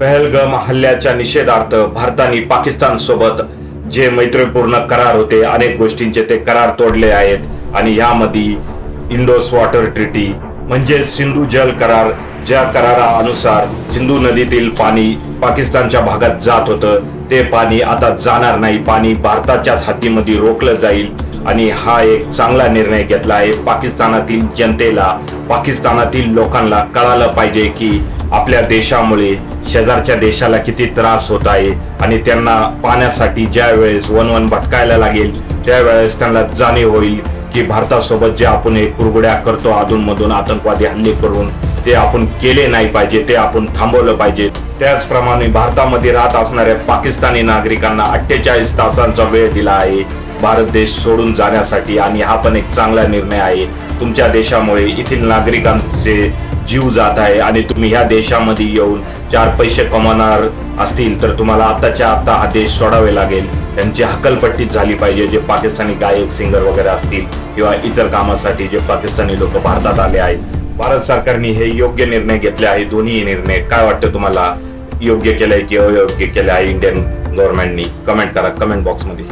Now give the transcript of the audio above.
पहलगम हल्ल्याच्या निषेधार्थ भारताने पाकिस्तान सोबत जे मैत्रीपूर्ण करार होते अनेक गोष्टींचे ते करार तोडले आहेत. आणि यामध्ये इंडोस वॉटर ट्रिटी म्हणजे सिंधू जल करार ज्या करारानुसार सिंधू नदीतील पाणी पाकिस्तानच्या भागात जात होतं ते पाणी आता जाणार नाही. पाणी भारताच्याच हातीमध्ये रोखलं जाईल. आणि हा एक चांगला निर्णय घेतला आहे. पाकिस्तानातील जनतेला पाकिस्तानातील लोकांना कळालं पाहिजे की आपल्या देशामुळे शेजारच्या देशाला किती त्रास होत आहे आणि त्यांना पाण्यासाठी ज्या वेळेस वनवन भटकायला लागेल त्यावेळेस त्यांना जाणीव होईल की भारतासोबत जे आपण एक कुरगुड्या करतो अधूनमधून आतंकवादी हल्ले करून ते आपण केले नाही पाहिजे ते आपण थांबवलं पाहिजे. त्याचप्रमाणे भारतामध्ये राहत असणाऱ्या पाकिस्तानी नागरिकांना अठ्ठेचाळीस तासांचा वेळ दिला आहे. भारत देश सोडून जाण्यासाठी आणि हा पण एक चांगला निर्णय आहे. तुमच्या देशामुळे येथील नागरिकांचे जीव जात आहे आणि तुम्ही ह्या देशामध्ये येऊन चार पैसे कमावणार असतील तर तुम्हाला आताच्या आता हा देश सोडावे लागेल. त्यांची हकलपट्टी झाली पाहिजे. जे पाकिस्तानी गायक सिंगर वगैरे असतील किंवा इतर कामासाठी जे पाकिस्तानी लोक भारतात आले आहेत. भारत सरकारने हे योग्य निर्णय घेतले आहे. दोन्ही निर्णय काय वाटतं तुम्हाला? योग्य केलंय की अयोग्य केलं आहे इंडियन गव्हर्नमेंटनी कमेंट करा. कमेंट बॉक्समध्ये